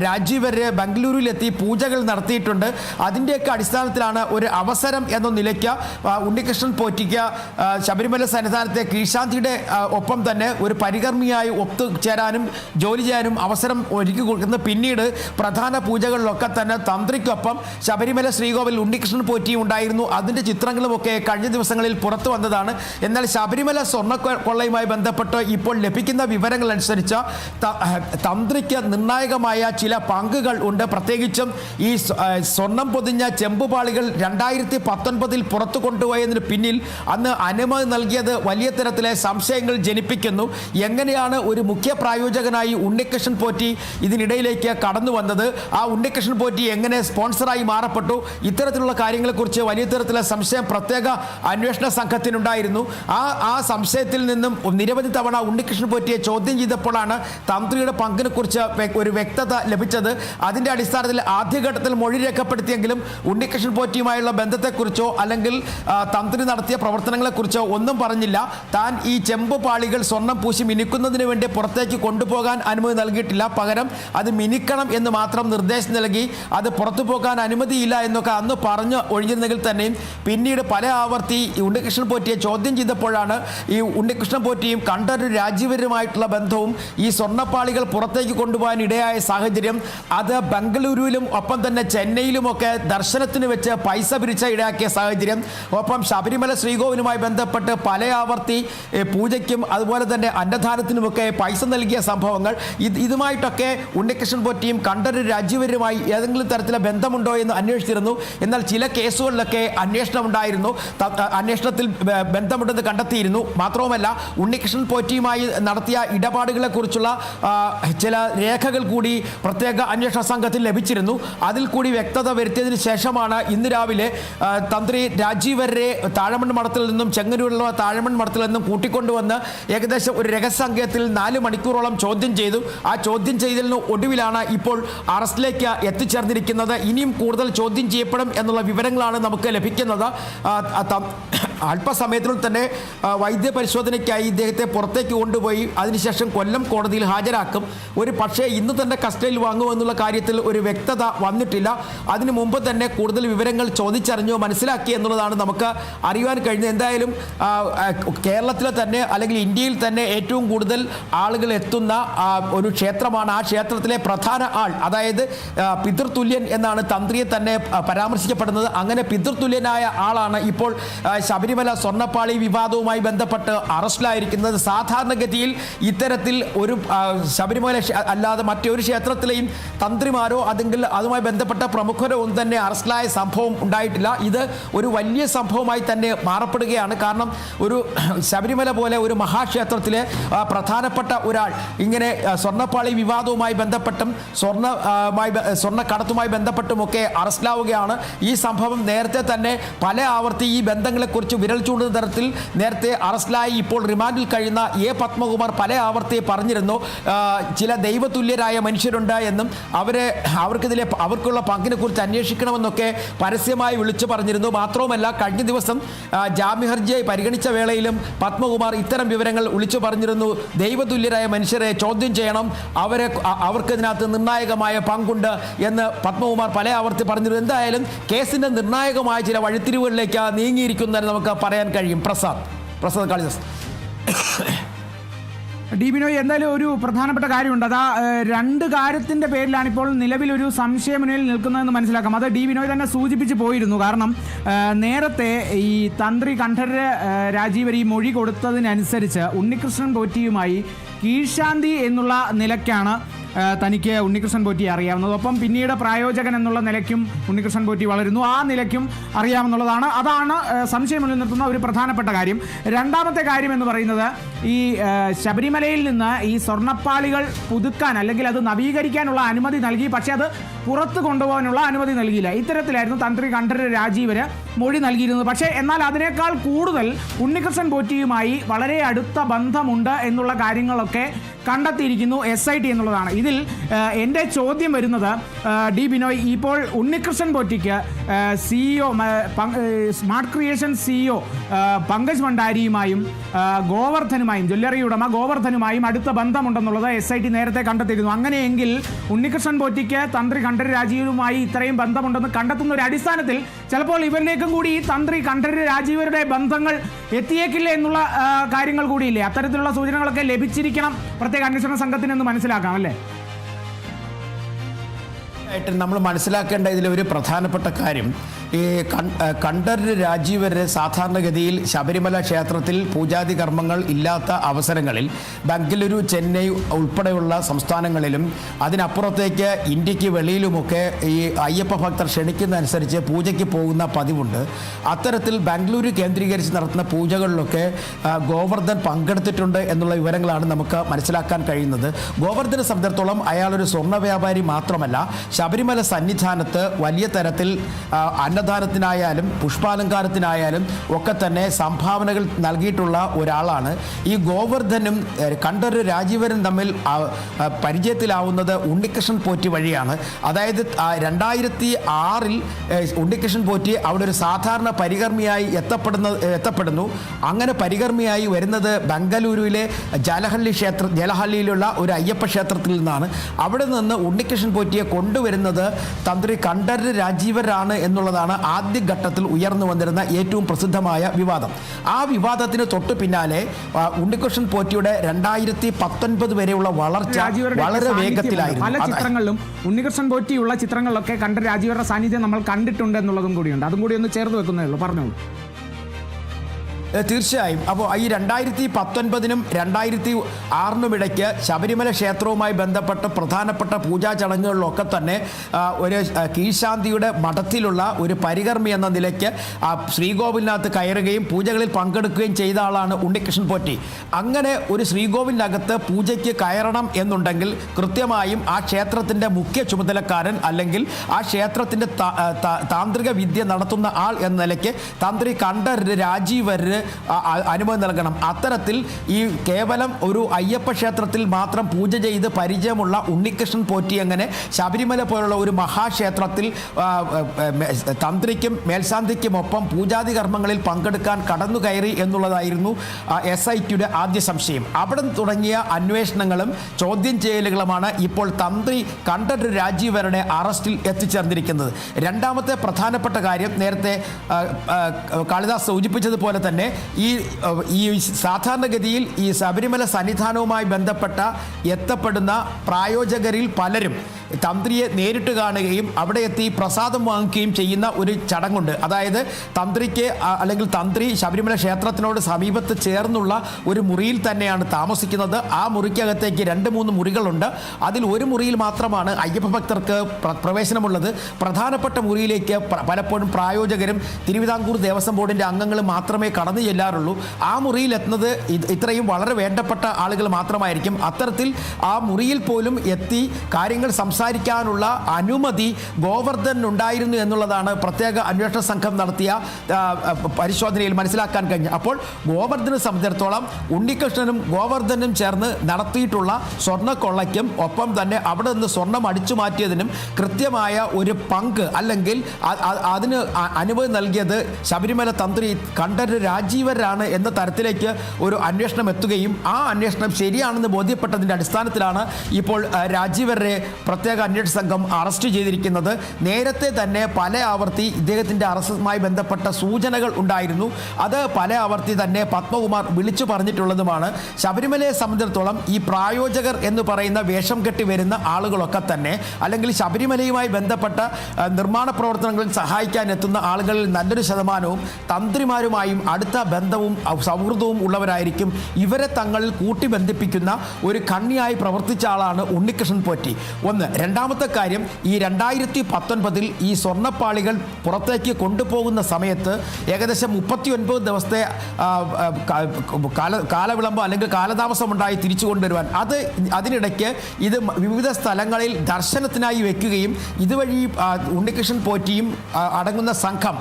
രാജീവരെ ബംഗ ബംഗളൂരുവിലെത്തി പൂജകൾ നടത്തിയിട്ടുണ്ട്. അതിന്റെയൊക്കെ അടിസ്ഥാനത്തിലാണ് ഒരു അവസരം എന്ന നിലയ്ക്ക് ഉണ്ണികൃഷ്ണൻ പോറ്റിക്ക് ശബരിമല സന്നിധാനത്തെ കീഴ്ശാന്തിയുടെ ഒപ്പം തന്നെ ഒരു പരികർമ്മിയായി ഒത്തു ചേരാനും ജോലി ചെയ്യാനും അവസരം ഒരുക്കി കൊടുക്കുന്നത് പിന്നീട് പ്രധാന പൂജകളിലൊക്കെ തന്നെ തന്ത്രിക്കൊപ്പം ശബരിമല ശ്രീകോവിൽ ഉണ്ണികൃഷ്ണൻ പോറ്റിയും ഉണ്ടായിരുന്നു. അതിന്റെ ചിത്രങ്ങളുമൊക്കെ കഴിഞ്ഞ ദിവസങ്ങളിൽ പുറത്തു വന്നതാണ്. എന്നാൽ ശബരിമല സ്വർണ കൊള്ളയുമായി ബന്ധപ്പെട്ട് ഇപ്പോൾ ലഭിക്കുന്ന വിവരങ്ങൾ അനുസരിച്ച് തന്ത്രിക്ക് നിർണായകമായ ചില പങ്കുകൾ ഉണ്ട് പ്രത്യേകിച്ചും ഈ സ്വ- സ്വർണം പൊതിഞ്ഞ ചെമ്പുപാളികൾ രണ്ടായിരത്തി പത്തൊൻപതിൽ പുറത്തു കൊണ്ടുപോയതിന് പിന്നിൽ അന്ന് അനുമതി നൽകിയത് വലിയ തരത്തിലെ സംശയങ്ങൾ ജനിപ്പിക്കുന്നു. എങ്ങനെയാണ് ഒരു മുഖ്യ പ്രായോജകനായി ഉണ്ണികൃഷ്ണൻ പോറ്റി ഇതിനിടയിലേക്ക് കടന്നു വന്നത്? ആ ഉണ്ണികൃഷ്ണൻ പോറ്റി എങ്ങനെ സ്പോൺസറായി മാറപ്പെട്ടു? ഇത്തരത്തിലുള്ള കാര്യങ്ങളെക്കുറിച്ച് വലിയ തരത്തിലെ സംശയം പ്രത്യേക അന്വേഷണ സംഘത്തിനുണ്ടായിരുന്നു. ആ ആ സംശയത്തിൽ നിന്നും നിരവധി തവണ ഉണ്ണികൃഷ്ണൻ പോറ്റിയെ ചോദ്യം ചെയ്തപ്പോഴാണ് തന്ത്രിയുടെ പങ്കിനെ കുറിച്ച് ഒരു വ്യക്തത ലഭിച്ചത്. അതിന്റെ അടിസ്ഥാനത്തിൽ ആദ്യഘട്ടത്തിൽ മൊഴി രേഖപ്പെടുത്തിയെങ്കിലും ഉണ്ണികൃഷ്ണൻ പോറ്റിയുമായുള്ള ബന്ധത്തെക്കുറിച്ചോ അല്ലെങ്കിൽ തന്ത്രി നടത്തിയ പ്രവർത്തനങ്ങളെക്കുറിച്ചോ ഒന്നും പറഞ്ഞില്ല. താൻ ഈ ചെമ്പ് പാളികൾ സ്വർണം പൂശി മിനുക്കുന്നതിന് വേണ്ടി പുറത്തേക്ക് കൊണ്ടുപോകാൻ അനുമതി നൽകിയിട്ടില്ല. പകരം അത് മിനുക്കണം എന്ന് മാത്രം നിർദ്ദേശം നൽകി. അത് പുറത്തു പോകാൻ അനുമതിയില്ല എന്നൊക്കെ അന്ന് പറഞ്ഞു ഒഴിഞ്ഞിരുന്നെങ്കിൽ തന്നെയും പിന്നീട് പല ആവർത്തി ഉണ്ണികൃഷ്ണൻ പോറ്റിയെ ചോദ്യം ചെയ്തപ്പോഴാണ് ഈ ഉണ്ണികൃഷ്ണൻ പോറ്റിയും കണ്ടൊരു രാജ്യപരമായിട്ടുള്ള ബന്ധവും ഈ സ്വർണപ്പാളികൾ പുറത്തേക്ക് കൊണ്ടുപോകാൻ ഇടയായ സാഹചര്യം. അത് ബംഗളൂരുവിലും ഒപ്പം തന്നെ ചെന്നൈയിലുമൊക്കെ ദർശനത്തിന് വെച്ച് പൈസ പിരിച്ച ഇടയാക്കിയ സാഹചര്യം. ഒപ്പം ശബരിമല ശ്രീകോവിലുമായി ബന്ധപ്പെട്ട് പല ആവർത്തി പൂജയ്ക്കും അതുപോലെ തന്നെ അന്നദാനത്തിനുമൊക്കെ പൈസ നൽകിയ സംഭവങ്ങൾ. ഇത് ഇതുമായിട്ടൊക്കെ ഉണ്ണികൃഷ്ണൻ പോറ്റിയും കണ്ടൊരു രാജീവരുമായി ഏതെങ്കിലും തരത്തിലെ ബന്ധമുണ്ടോ എന്ന് അന്വേഷിച്ചിരുന്നു. എന്നാൽ ചില കേസുകളിലൊക്കെ അന്വേഷണം ഉണ്ടായിരുന്നു അന്വേഷണത്തിൽ ബന്ധമുണ്ടെന്ന് കണ്ടെത്തിയിരുന്നു. മാത്രവുമല്ല ഉണ്ണികൃഷ്ണൻ പോറ്റിയുമായി നടത്തിയ ഇടപാടുകളെക്കുറിച്ചുള്ള ചില രേഖകൾ കൂടി പ്രത്യേക അന്വേഷണ സംഘത്തിൽ ലഭിച്ചിരുന്നു. അതിൽ കൂടി വ്യക്തത വരുത്തിയതിനു ശേഷമാണ് ഇന്ന് രാവിലെ തന്ത്രി രാജീവരെ താഴമൺ മഠത്തിൽ നിന്നും ചെങ്ങന്നൂരിലുള്ള താഴമൺ മഠത്തിൽ നിന്നും കൂട്ടിക്കൊണ്ടുവന്ന് ഏകദേശം ഒരു രഹസ്യത്തിൽ നാല് മണിക്കൂറോളം ചോദ്യം ചെയ്തു. ആ ചോദ്യം ചെയ്തതിന് ഒടുവിലാണ് ഇപ്പോൾ അറസ്റ്റിലേക്ക് എത്തിച്ചേർന്നിരിക്കുന്നത്. ഇനിയും കൂടുതൽ ചോദ്യം ചെയ്യപ്പെടും എന്നുള്ള വിവരങ്ങളാണ് നമുക്ക് ലഭിക്കുന്നത്. അല്പസമയത്തിനുള്ളിൽ തന്നെ വൈദ്യ പരിശോധനയ്ക്കായി ഇദ്ദേഹത്തെ പുറത്തേക്ക് കൊണ്ടുപോയി. അതിനുശേഷം കൊല്ലം കോടതിയിൽ ഹാജരാക്കും. ഒരു പക്ഷേ ഇന്ന് തന്നെ കസ്റ്റഡിയിൽ വാങ്ങുമെന്നുള്ള കാര്യത്തിൽ ഒരു വ്യക്തത വന്നിട്ടില്ല. അതിനു മുമ്പ് തന്നെ കൂടുതൽ വിവരങ്ങൾ ചോദിച്ചറിഞ്ഞോ മനസ്സിലാക്കി എന്നുള്ളതാണ് നമുക്ക് അറിയുവാൻ കഴിഞ്ഞത്. എന്തായാലും കേരളത്തിലെ തന്നെ അല്ലെങ്കിൽ ഇന്ത്യയിൽ തന്നെ ഏറ്റവും കൂടുതൽ ആളുകൾ എത്തുന്ന ഒരു ക്ഷേത്രമാണ്. ആ ക്ഷേത്രത്തിലെ പ്രധാന ആൾ അതായത് പിതൃതുല്യൻ എന്നാണ് തന്ത്രിയെ തന്നെ പരാമർശിക്കപ്പെടുന്നത്. അങ്ങനെ പിതൃതുല്യനായ ആളാണ് ഇപ്പോൾ ശബരിമല സ്വർണപ്പാളി വിവാദവുമായി ബന്ധപ്പെട്ട് അറസ്റ്റിലായിരിക്കുന്നത്. സാധാരണഗതിയിൽ ഇത്തരത്തിൽ ഒരു ശബരിമല അല്ലാതെ മറ്റൊരു ക്ഷേത്രത്തിലെയും തന്ത്രിമാരോ അതെങ്കിൽ അതുമായി ബന്ധപ്പെട്ട പ്രമുഖരോ ഒന്നും തന്നെ അറസ്റ്റിലായ സംഭവം ഉണ്ടായിട്ടില്ല. ഇത് ഒരു വലിയ സംഭവമായി തന്നെ മാറപ്പെടുകയാണ്. കാരണം ഒരു ശബരിമല പോലെ ഒരു മഹാക്ഷേത്രത്തിലെ പ്രധാനപ്പെട്ട ഒരാൾ ഇങ്ങനെ സ്വർണപ്പാളി വിവാദവുമായി ബന്ധപ്പെട്ടും സ്വർണ സ്വർണ കടത്തുമായി ബ- സ്വർണക്കടത്തുമായി ബന്ധപ്പെട്ടുമൊക്കെ അറസ്റ്റിലാവുകയാണ്. ഈ സംഭവം നേരത്തെ തന്നെ പല ആവർത്തി ഈ ബന്ധങ്ങളെക്കുറിച്ച് വിരൽ ചൂണ്ടുന്ന തരത്തിൽ നേരത്തെ അറസ്റ്റിലായി. ഇപ്പോൾ റിമാൻഡിൽ കഴിയുന്ന എ പത്മകുമാർ പല ആവർത്തി പറഞ്ഞിരുന്നു. ചില ദൈവതുല്യരായ മനുഷ്യരുണ്ട് എന്നും അവരെ അവർക്കിതിലെ അവർക്കുള്ള പങ്കിനെ കുറിച്ച് അന്വേഷിക്കണമെന്നൊക്കെ പരസ്യമായി വിളിച്ചു പറഞ്ഞിരുന്നു. മാത്രവുമല്ല കഴിഞ്ഞ ദിവസം ജാമ്യ ഹർജിയായി പരിഗണിച്ച വേളയിലും പത്മകുമാർ ഇത്തരം വിവരങ്ങൾ വിളിച്ചു പറഞ്ഞിരുന്നു. ദൈവതുല്യരായ മനുഷ്യരെ ചോദ്യം ചെയ്യണം. അവരെ അവർക്ക് ഇതിനകത്ത് നിർണായകമായ പങ്കുണ്ട് എന്ന് പത്മകുമാർ പല ആവർത്തി പറഞ്ഞിരുന്നു. എന്തായാലും കേസിന്റെ നിർണായകമായ ചില വഴിത്തിരിവുകളിലേക്ക് നീങ്ങിയിരിക്കുന്നതിന് നമുക്ക് പറയാൻ കഴിയും. പ്രസാദ്. പ്രസാദ് കാളിദാസ്. ഡി ബിനോയ് എന്തായാലും ഒരു പ്രധാനപ്പെട്ട കാര്യമുണ്ട്. അതാ രണ്ട് കാര്യത്തിന്റെ പേരിലാണ് ഇപ്പോൾ നിലവിലൊരു സംശയമുനയിൽ നിൽക്കുന്നതെന്ന് മനസ്സിലാക്കാം. അത് ഡി ബിനോയ് തന്നെ സൂചിപ്പിച്ച് പോയിരുന്നു. കാരണം നേരത്തെ ഈ തന്ത്രി കണ്ഠര രാജീവർ ഈ മൊഴി കൊടുത്തതിനനുസരിച്ച് ഉണ്ണികൃഷ്ണൻ പോറ്റിയുമായി കീഴ്ശാന്തി എന്നുള്ള നിലയ്ക്കാണ് തനിക്ക് ഉണ്ണികൃഷ്ണൻ പോറ്റി അറിയാവുന്നത്. ഒപ്പം പിന്നീട് പ്രായോജകൻ എന്നുള്ള നിലയ്ക്കും ഉണ്ണികൃഷ്ണൻ പോറ്റി വളരുന്നു. ആ നിലയ്ക്കും അറിയാമെന്നുള്ളതാണ് അതാണ് സംശയം നിലനിർത്തുന്ന ഒരു പ്രധാനപ്പെട്ട കാര്യം. രണ്ടാമത്തെ കാര്യം എന്ന് പറയുന്നത് ഈ ശബരിമലയിൽ നിന്ന് ഈ സ്വർണപ്പാളികൾ പുതുക്കാൻ അല്ലെങ്കിൽ അത് നവീകരിക്കാനുള്ള അനുമതി നൽകി. പക്ഷേ അത് പുറത്ത് കൊണ്ടുപോകാനുള്ള അനുമതി നൽകിയില്ല. ഇത്തരത്തിലായിരുന്നു തന്ത്രി കണ്ഠര രാജീവര് മൊഴി നൽകിയിരുന്നത്. പക്ഷേ എന്നാൽ അതിനേക്കാൾ കൂടുതൽ ഉണ്ണികൃഷ്ണൻ പോറ്റിയുമായി വളരെ അടുത്ത ബന്ധമുണ്ട് എന്നുള്ള കാര്യങ്ങളൊക്കെ കണ്ടെത്തിയിരിക്കുന്നു എസ് ഐ ടി എന്നുള്ളതാണ്. ഇതിൽ എന്റെ ചോദ്യം വരുന്നത് ഡി ബിനോയ് ഇപ്പോൾ Unnikrishnan പൊറ്റിക്ക് CEO smart creation CEO Pankaj ഭണ്ഡാരിയുമായും ഗോവർദ്ധനുമായും ജ്വല്ലറി ഉടമ ഗോവർദ്ധനുമായും അടുത്ത ബന്ധമുണ്ടെന്നുള്ളത് എസ് ഐ ടി നേരത്തെ കണ്ടെത്തിയിരുന്നു. അങ്ങനെയെങ്കിൽ ഉണ്ണികൃഷ്ണൻ പൊറ്റിക്ക് തന്ത്രി കണ്ഠര് രാജീവരുമായി ഇത്രയും ബന്ധമുണ്ടെന്ന് കണ്ടെത്തുന്ന ഒരു അടിസ്ഥാനത്തിൽ ചിലപ്പോൾ ഇവരിലേക്കും കൂടി ഈ തന്ത്രി കണ്ഠര് രാജീവരുടെ ബന്ധങ്ങൾ എത്തിയേക്കില്ല എന്നുള്ള കാര്യങ്ങൾ കൂടിയില്ലേ? അത്തരത്തിലുള്ള സൂചനകളൊക്കെ ലഭിച്ചിരിക്കണം. പ്രത്യേക അന്വേഷണ സംഘത്തിനെന്ന് മനസ്സിലാക്കാം അല്ലേ? നമ്മൾ മനസ്സിലാക്കേണ്ട ഇതിൽ ഒരു പ്രധാനപ്പെട്ട കാര്യം. ഈ കണ്ഠരര് രാജീവര് സാധാരണഗതിയിൽ ശബരിമല ക്ഷേത്രത്തിൽ പൂജാതി കർമ്മങ്ങൾ ഇല്ലാത്ത അവസരങ്ങളിൽ ബംഗലൂരു ചെന്നൈ ഉൾപ്പെടെയുള്ള സംസ്ഥാനങ്ങളിലും അതിനപ്പുറത്തേക്ക് ഇന്ത്യയ്ക്ക് വെളിയിലുമൊക്കെ ഈ അയ്യപ്പ ഭക്തർ ക്ഷണിക്കുന്നതനുസരിച്ച് പൂജയ്ക്ക് പോകുന്ന പതിവുണ്ട്. അത്തരത്തിൽ ബാംഗ്ലൂരു കേന്ദ്രീകരിച്ച് നടത്തുന്ന പൂജകളിലൊക്കെ ഗോവർദ്ധൻ പങ്കെടുത്തിട്ടുണ്ട് എന്നുള്ള വിവരങ്ങളാണ് നമുക്ക് മനസ്സിലാക്കാൻ കഴിയുന്നത്. ഗോവർദ്ധനെ സംബന്ധിച്ചിടത്തോളം അയാളൊരു സ്വർണ വ്യാപാരി മാത്രമല്ല ശബരിമല സന്നിധാനത്ത് വലിയ തരത്തിൽ ആ, അന്നദാനത്തിനായാലും പുഷ്പാലങ്കാരത്തിനായാലും ഒക്കെ തന്നെ സംഭാവനകൾ നൽകിയിട്ടുള്ള ഒരാളാണ്. ഈ ഗോവർദ്ധനും കണ്ഠര് രാജീവനും തമ്മിൽ പരിചയത്തിലാവുന്നത് ഉണ്ണികൃഷ്ണൻ പോറ്റി വഴിയാണ്. അതായത് രണ്ടായിരത്തി ആറിൽ ഉണ്ണികൃഷ്ണൻ പോറ്റി അവിടെ ഒരു സാധാരണ പരികർമ്മിയായി എത്തപ്പെടുന്ന എത്തപ്പെടുന്നു. അങ്ങനെ പരികർമ്മിയായി വരുന്നത് ബംഗലൂരുവിലെ ജലഹള്ളി ക്ഷേത്ര ജലഹള്ളിയിലുള്ള ഒരു അയ്യപ്പ ക്ഷേത്രത്തിൽ നിന്നാണ്. അവിടെ നിന്ന് ഉണ്ണികൃഷ്ണൻ പോറ്റിയെ കൊണ്ടുവരുന്നത് തന്ത്രി കണ്ഠര് രാജീവരാണ് എന്നുള്ളതാണ് ആദ്യഘട്ടത്തിൽ ഉയർന്നു വന്നിരുന്ന ഏറ്റവും പ്രസിദ്ധമായ വിവാദം. ആ വിവാദത്തിന് തൊട്ടു പിന്നാലെ ഉണ്ണികൃഷ്ണൻ പോറ്റിയുടെ രണ്ടായിരത്തി പത്തൊൻപത് വരെയുള്ള വളർച്ച വളരെ വേഗത്തിലായിരുന്നു. പല ചിത്രങ്ങളിലും ഉണ്ണികൃഷ്ണൻ പോറ്റിയുള്ള ചിത്രങ്ങളിലൊക്കെ കണ്ട രാജീവരുടെ സാന്നിധ്യം നമ്മൾ കണ്ടിട്ടുണ്ട് എന്നുള്ളതും കൂടിയുണ്ട്. അതും കൂടി ഒന്ന് ചേർത്ത് വെക്കുന്നേ ഉള്ളൂ. പറഞ്ഞോളൂ. തീർച്ചയായും. അപ്പോൾ ഈ രണ്ടായിരത്തി പത്തൊൻപതിനും രണ്ടായിരത്തി ആറിനും ഇടയ്ക്ക് ശബരിമല ക്ഷേത്രവുമായി ബന്ധപ്പെട്ട പ്രധാനപ്പെട്ട പൂജാ ചടങ്ങുകളിലൊക്കെ തന്നെ ഒരു കീശാന്തിയുടെ മഠത്തിലുള്ള ഒരു പരികർമ്മി എന്ന നിലയ്ക്ക് ആ ശ്രീകോവിലിനകത്ത് കയറുകയും പൂജകളിൽ പങ്കെടുക്കുകയും ചെയ്ത ആളാണ് ഉണ്ണികൃഷ്ണൻ പോറ്റി. അങ്ങനെ ഒരു ശ്രീകോവിലിനകത്ത് പൂജയ്ക്ക് കയറണം എന്നുണ്ടെങ്കിൽ കൃത്യമായും ആ ക്ഷേത്രത്തിന്റെ മുഖ്യ ചുമതലക്കാരൻ അല്ലെങ്കിൽ ആ ക്ഷേത്രത്തിന്റെ താന്ത്രിക വിദ്യ നടത്തുന്ന ആൾ എന്ന നിലയ്ക്ക് തന്ത്രി കണ്ഠര് രാജീവര് ആ- ആ- അനുമതി നൽകണം. അത്തരത്തിൽ ഈ കേവലം ഒരു അയ്യപ്പ ക്ഷേത്രത്തിൽ മാത്രം പൂജ ചെയ്ത് പരിചയമുള്ള ഉണ്ണികൃഷ്ണൻ പോറ്റി അങ്ങനെ ശബരിമല പോലുള്ള ഒരു മഹാക്ഷേത്രത്തിൽ തന്ത്രിക്കും മേൽശാന്തിക്കുമൊപ്പം പൂജാതി കർമ്മങ്ങളിൽ പങ്കെടുക്കാൻ കടന്നു കയറി എന്നുള്ളതായിരുന്നു എസ് ഐ ടിയുടെ ആദ്യ സംശയം. അവിടെ തുടങ്ങിയ അന്വേഷണങ്ങളും ചോദ്യം ചെയ്യലുകളുമാണ് ഇപ്പോൾ തന്ത്രി കണ്ഠര് രാജീവരുടെ അറസ്റ്റിൽ എത്തിച്ചേർന്നിരിക്കുന്നത്. രണ്ടാമത്തെ പ്രധാനപ്പെട്ട കാര്യം നേരത്തെ കാളിദാസ് സൂചിപ്പിച്ചതുപോലെ തന്നെ ഈ ഈ സാധാരണഗതിയിൽ ഈ ശബരിമല സന്നിധാനവുമായി ബന്ധപ്പെട്ട എത്തപ്പെടുന്ന പ്രായോജകരിൽ പലരും തന്ത്രിയെ നേരിട്ട് കാണുകയും അവിടെ എത്തി പ്രസാദം വാങ്ങുകയും ചെയ്യുന്ന ഒരു ചടങ്ങുണ്ട്. അതായത് തന്ത്രിക്ക് അല്ലെങ്കിൽ തന്ത്രി ശബരിമല ക്ഷേത്രത്തിനോട് സമീപത്ത് ചേർന്നുള്ള ഒരു മുറിയിൽ തന്നെയാണ് താമസിക്കുന്നത്. ആ മുറിക്കകത്തേക്ക് രണ്ട് മൂന്ന് മുറികളുണ്ട്. അതിൽ ഒരു മുറിയിൽ മാത്രമാണ് അയ്യപ്പ ഭക്തർക്ക് പ്രവേശനമുള്ളത്. പ്രധാനപ്പെട്ട മുറിയിലേക്ക് പലപ്പോഴും പ്രായോജകരും തിരുവിതാംകൂർ ദേവസ്വം ബോർഡിന്റെ അംഗങ്ങളും മാത്രമേ കടന്നു ചെല്ലാറുള്ളൂ ആ മുറിയിൽ എത്തുന്നത് ഇത്രയും വളരെ വേണ്ടപ്പെട്ട ആളുകൾ മാത്രമായിരിക്കും. അത്തരത്തിൽ ആ മുറിയിൽ പോലും എത്തി കാര്യങ്ങൾ സംസാരിക്കാനുള്ള അനുമതി ഗോവർദ്ധൻ ഉണ്ടായിരുന്നു എന്നുള്ളതാണ് പ്രത്യേക അന്വേഷണ സംഘം നടത്തിയ പരിശോധനയിൽ മനസ്സിലാക്കാൻ കഴിഞ്ഞത് അപ്പോൾ ഗോവർദ്ധനെ സംബന്ധിച്ചിടത്തോളം ഉണ്ണികൃഷ്ണനും ഗോവർദ്ധനും ചേർന്ന് നടത്തിയിട്ടുള്ള സ്വർണക്കൊള്ളയ്ക്കും ഒപ്പം തന്നെ അവിടെ നിന്ന് സ്വർണം അടിച്ചു മാറ്റിയതിനും കൃത്യമായ ഒരു പങ്ക് അല്ലെങ്കിൽ അതിന് അനുമതി നൽകിയത് ശബരിമല തന്ത്രി കണ്ഠര് രാജീവരാണ് എന്ന തരത്തിലേക്ക് ഒരു അന്വേഷണം എത്തുകയും ആ അന്വേഷണം ശരിയാണെന്ന് ബോധ്യപ്പെട്ടതിന്റെ അടിസ്ഥാനത്തിലാണ് ഇപ്പോൾ രാജീവരെ പ്രത്യേക അന്വേഷണ സംഘം അറസ്റ്റ് ചെയ്തിരിക്കുന്നത്. നേരത്തെ തന്നെ പല ആവർത്തി ഇദ്ദേഹത്തിന്റെ അറസ്റ്റുമായി ബന്ധപ്പെട്ട സൂചനകൾ ഉണ്ടായിരുന്നു. അത് പല ആവർത്തി തന്നെ പത്മകുമാർ വിളിച്ചു പറഞ്ഞിട്ടുള്ളതുമാണ്. ശബരിമലയെ സംബന്ധിച്ചിടത്തോളം ഈ പ്രായോജകർ എന്ന് പറയുന്ന വേഷം കെട്ടി വരുന്ന ആളുകളൊക്കെ തന്നെ അല്ലെങ്കിൽ ശബരിമലയുമായി ബന്ധപ്പെട്ട നിർമ്മാണ പ്രവർത്തനങ്ങളിൽ സഹായിക്കാൻ എത്തുന്ന ആളുകളിൽ നല്ലൊരു ശതമാനവും തന്ത്രിമാരുമായും അടുത്ത ബന്ധവും ഔ- സൗഹൃദവും ഉള്ളവരായിരിക്കും. ഇവരെ തങ്ങളിൽ കൂട്ടി ബന്ധിപ്പിക്കുന്ന ഒരു കണ്ണിയായി പ്രവർത്തിച്ച ആളാണ് ഉണ്ണികൃഷ്ണൻ പോറ്റി. ഒന്ന് രണ്ടാമത്തെ കാര്യം ഈ രണ്ടായിരത്തി പത്തൊൻപതിൽ ഈ സ്വർണപ്പാളികൾ പുറത്തേക്ക് കൊണ്ടുപോകുന്ന സമയത്ത് ഏകദേശം മുപ്പത്തി ഒൻപത് ദിവസത്തെ കാല അല്ലെങ്കിൽ കാലതാമസം ഉണ്ടായി തിരിച്ചു കൊണ്ടുവരുവാൻ. അത് അതിനിടയ്ക്ക് ഇത് വിവിധ സ്ഥലങ്ങളിൽ ദർശനത്തിനായി വെക്കുകയും ഇതുവഴി ഉണ്ണികൃഷ്ണൻ പോറ്റിയും അടങ്ങുന്ന സംഘം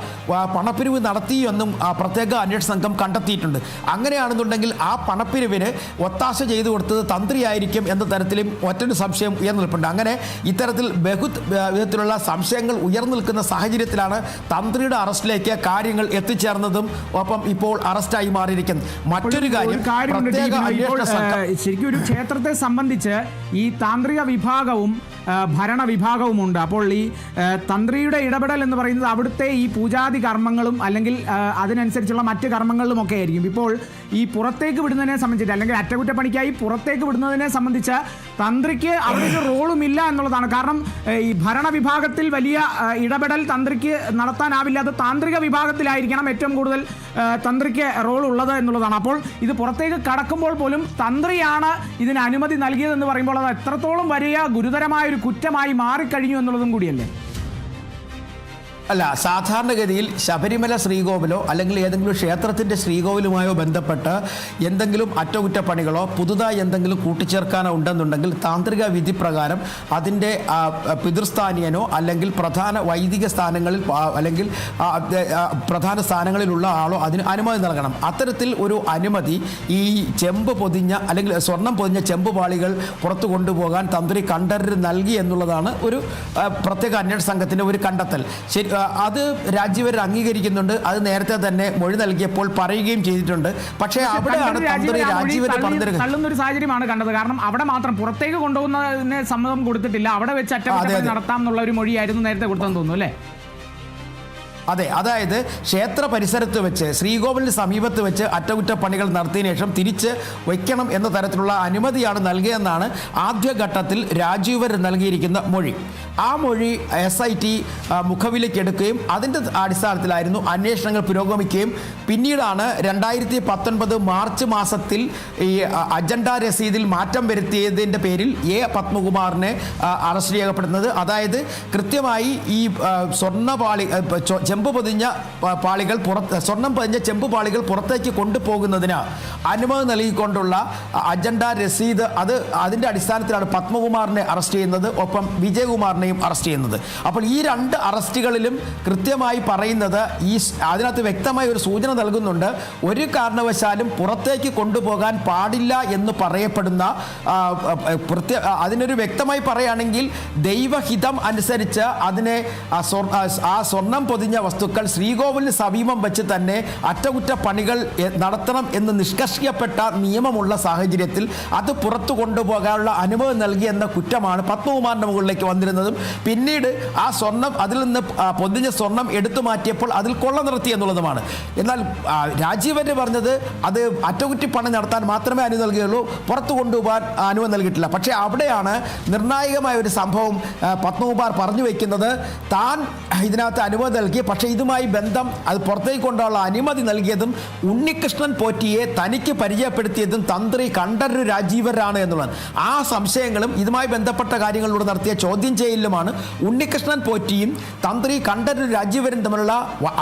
പണപ്പിരിവ് നടത്തിയെന്നും പ്രത്യേക അന്വേഷണ സംഘം കണ്ടെത്തിയിട്ടുണ്ട്. അങ്ങനെയാണെന്നുണ്ടെങ്കിൽ ആ പണപ്പിരിവിന് ഒത്താശ ചെയ്തു കൊടുത്തത് തന്ത്രിയായിരിക്കും എന്ന തരത്തിലും ഒറ്റൊരു സംശയം ഉയർന്നു നിൽപ്പുണ്ട് അങ്ങനെ ഇത്തരത്തിൽ ബഹു വിധത്തിലുള്ള സംശയങ്ങൾ ഉയർന്നു നിൽക്കുന്ന സാഹചര്യത്തിലാണ് തന്ത്രിയുടെ അറസ്റ്റിലേക്ക് കാര്യങ്ങൾ എത്തിച്ചേർന്നതും ഒപ്പം ഇപ്പോൾ അറസ്റ്റായി മാറിയിരിക്കുന്നത്. മറ്റൊരു കാര്യം അന്വേഷണ ശരിക്കും ഒരു ക്ഷേത്രത്തെ സംബന്ധിച്ച് ഈ താന്ത്രിക വിഭാഗവും ഭരണ വിഭാഗവുമുണ്ട് അപ്പോൾ ഈ തന്ത്രിയുടെ ഇടപെടൽ എന്ന് പറയുന്നത് അവിടുത്തെ ഈ പൂജാതി കർമ്മങ്ങളും അല്ലെങ്കിൽ അതിനനുസരിച്ചുള്ള മറ്റ് കർമ്മങ്ങളിലും ഒക്കെ ആയിരിക്കും. ഇപ്പോൾ ഈ പുറത്തേക്ക് വിടുന്നതിനെ സംബന്ധിച്ചിട്ട് അല്ലെങ്കിൽ അറ്റകുറ്റപ്പണിക്കായി പുറത്തേക്ക് വിടുന്നതിനെ സംബന്ധിച്ച് തന്ത്രിക്ക് അവിടെ റോളും ഇല്ല എന്നുള്ളതാണ്. കാരണം ഈ ഭരണ വിഭാഗത്തിൽ വലിയ ഇടപെടൽ തന്ത്രിക്ക് നടത്താനാവില്ല. അത് താന്ത്രിക വിഭാഗത്തിലായിരിക്കണം ഏറ്റവും കൂടുതൽ തന്ത്രിക്ക് റോൾ ഉള്ളത് എന്നുള്ളതാണ്. അപ്പോൾ ഇത് പുറത്തേക്ക് കടക്കുമ്പോൾ പോലും തന്ത്രിയാണ് ഇതിന് അനുമതി നൽകിയതെന്ന് പറയുമ്പോൾ അത് എത്രത്തോളം വലിയ ഗുരുതരമായ ഒരു കുറ്റമായി മാറിക്കഴിഞ്ഞു എന്നുള്ളതും കൂടിയല്ലേ? അല്ല സാധാരണഗതിയിൽ ശബരിമല ശ്രീകോവിലോ അല്ലെങ്കിൽ ഏതെങ്കിലും ക്ഷേത്രത്തിന്റെ ശ്രീകോവിലുമായോ ബന്ധപ്പെട്ട് എന്തെങ്കിലും അറ്റകുറ്റപ്പണികളോ പുതുതായി എന്തെങ്കിലും കൂട്ടിച്ചേർക്കാനോ ഉണ്ടെന്നുണ്ടെങ്കിൽ താന്ത്രിക വിധി പ്രകാരം അതിന്റെ പിതൃസ്ഥാനീയനോ അല്ലെങ്കിൽ പ്രധാന വൈദിക സ്ഥാനങ്ങളിൽ അല്ലെങ്കിൽ പ്രധാന സ്ഥാനങ്ങളിലുള്ള ആളോ അതിന് അനുമതി നൽകണം. അത്തരത്തിൽ ഒരു അനുമതി ഈ ചെമ്പ് പൊതിഞ്ഞ അല്ലെങ്കിൽ സ്വർണം പൊതിഞ്ഞ ചെമ്പ് പാളികൾ പുറത്തു കൊണ്ടുപോകാൻ തന്ത്രി കണ്ടറിന് നൽകി എന്നുള്ളതാണ് ഒരു പ്രത്യേക അന്വേഷണ സംഘത്തിന്റെ ഒരു കണ്ടെത്തൽ. ശരി അത് രാജ്യവർ അംഗീകരിക്കുന്നുണ്ട്. അത് നേരത്തെ തന്നെ മൊഴി നൽകിയപ്പോൾ പറയുകയും ചെയ്തിട്ടുണ്ട്. പക്ഷേ അവിടെയാണ് തന്ത്രി തന്ത്രി രാജീവൻ ആ മൊഴി രാജീവര് തള്ളുന്ന ഒരു സാഹചര്യമാണ് കണ്ടത്. കാരണം അവിടെ മാത്രം പുറത്തേക്ക് കൊണ്ടുപോകുന്നതിന് സമ്മതം കൊടുത്തിട്ടില്ല. അവിടെ വെച്ച് അറ്റകുറ്റപ്പണി. നടത്താം എന്നുള്ള ഒരു മൊഴിയായിരുന്നു നേരത്തെ കൊടുത്തെന്ന് തോന്നുന്നു അല്ലേ? അതെ അതായത് ക്ഷേത്ര പരിസരത്ത് വെച്ച് ശ്രീകോവിലിന് സമീപത്ത് വെച്ച് അറ്റകുറ്റപ്പണികൾ നടത്തിയതിനു ശേഷം തിരിച്ച് വയ്ക്കണം എന്ന തരത്തിലുള്ള അനുമതിയാണ് നൽകിയതെന്നാണ് ആദ്യഘട്ടത്തിൽ രാജീവർ നൽകിയിരിക്കുന്ന മൊഴി. ആ മൊഴി എസ് ഐ ടി മുഖവിലേക്ക് എടുക്കുകയും അതിന്റെ അടിസ്ഥാനത്തിലായിരുന്നു അന്വേഷണങ്ങൾ പുരോഗമിക്കുകയും പിന്നീടാണ് രണ്ടായിരത്തി പത്തൊൻപത് മാർച്ച് മാസത്തിൽ ഈ അജണ്ട രസീതിൽ മാറ്റം വരുത്തിയതിന്റെ പേരിൽ എ. പത്മകുമാറിനെ അറസ്റ്റ് ചെയ്യപ്പെടുന്നത്. അതായത് കൃത്യമായി ഈ സ്വർണപാളി ചെമ്പ് പൊതിഞ്ഞ പാളികൾ പുറത്ത് സ്വർണം പൊതിഞ്ഞ ചെമ്പ് പാളികൾ പുറത്തേക്ക് കൊണ്ടുപോകുന്നതിന് അനുമതി നൽകിക്കൊണ്ടുള്ള അജണ്ട രസീത് അത് അതിന്റെ അടിസ്ഥാനത്തിലാണ് പത്മകുമാറിനെ അറസ്റ്റ് ചെയ്യുന്നത് ഒപ്പം വിജയകുമാറിനെയും അറസ്റ്റ് ചെയ്യുന്നത്. അപ്പോൾ ഈ രണ്ട് അറസ്റ്റുകളിലും കൃത്യമായി പറയുന്നത് ഈ അതിനകത്ത് വ്യക്തമായ ഒരു സൂചന നൽകുന്നുണ്ട്. ഒരു കാരണവശാലും പുറത്തേക്ക് കൊണ്ടുപോകാൻ പാടില്ല എന്ന് പറയപ്പെടുന്ന അതിനൊരു വ്യക്തമായി പറയുകയാണെങ്കിൽ ദൈവഹിതം അനുസരിച്ച് അതിനെ ആ സ്വർണം പൊതിഞ്ഞ വസ്തുക്കൾ ശ്രീകോവിലിന് സമീപം വെച്ച് തന്നെ അറ്റകുറ്റപ്പണികൾ നടത്തണം എന്ന് നിഷ്കർഷിക്കപ്പെട്ട നിയമമുള്ള സാഹചര്യത്തിൽ അത് പുറത്തു കൊണ്ടുപോകാനുള്ള അനുമതി നൽകി എന്ന കുറ്റമാണ് പത്മകുമാറിന്റെ മുകളിലേക്ക് വന്നിരുന്നതും. പിന്നീട് ആ സ്വർണം അതിൽ നിന്ന് പൊതിഞ്ഞ സ്വർണം എടുത്തു മാറ്റിയപ്പോൾ അതിൽ കൊള്ള നിർത്തി എന്നുള്ളതുമാണ്. എന്നാൽ രാജീവര് പറഞ്ഞത് അത് അറ്റകുറ്റിപ്പണി നടത്താൻ മാത്രമേ അനുമതി നൽകിയുള്ളൂ പുറത്തു കൊണ്ടുപോകാൻ അനുമതി നൽകിയിട്ടില്ല. പക്ഷേ അവിടെയാണ് നിർണായകമായ ഒരു സംഭവം പത്മകുമാർ പറഞ്ഞു വയ്ക്കുന്നത് താൻ ഇതിനകത്ത് അനുമതി നൽകി പക്ഷേ ഇതുമായി ബന്ധം അത് പുറത്തേക്ക് കൊണ്ടുള്ള അനുമതി നൽകിയതും ഉണ്ണികൃഷ്ണൻ പോറ്റിയെ തനിക്ക് പരിചയപ്പെടുത്തിയതും തന്ത്രി കണ്ടരു രാജീവരാണ് എന്നുള്ളത് ആ സംശയങ്ങളും ഇതുമായി ബന്ധപ്പെട്ട കാര്യങ്ങളിലൂടെ നടത്തിയ ചോദ്യം ചെയ്യലുമാണ് ഉണ്ണികൃഷ്ണൻ പോറ്റിയും തന്ത്രി കണ്ടരു രാജീവരും തമ്മിലുള്ള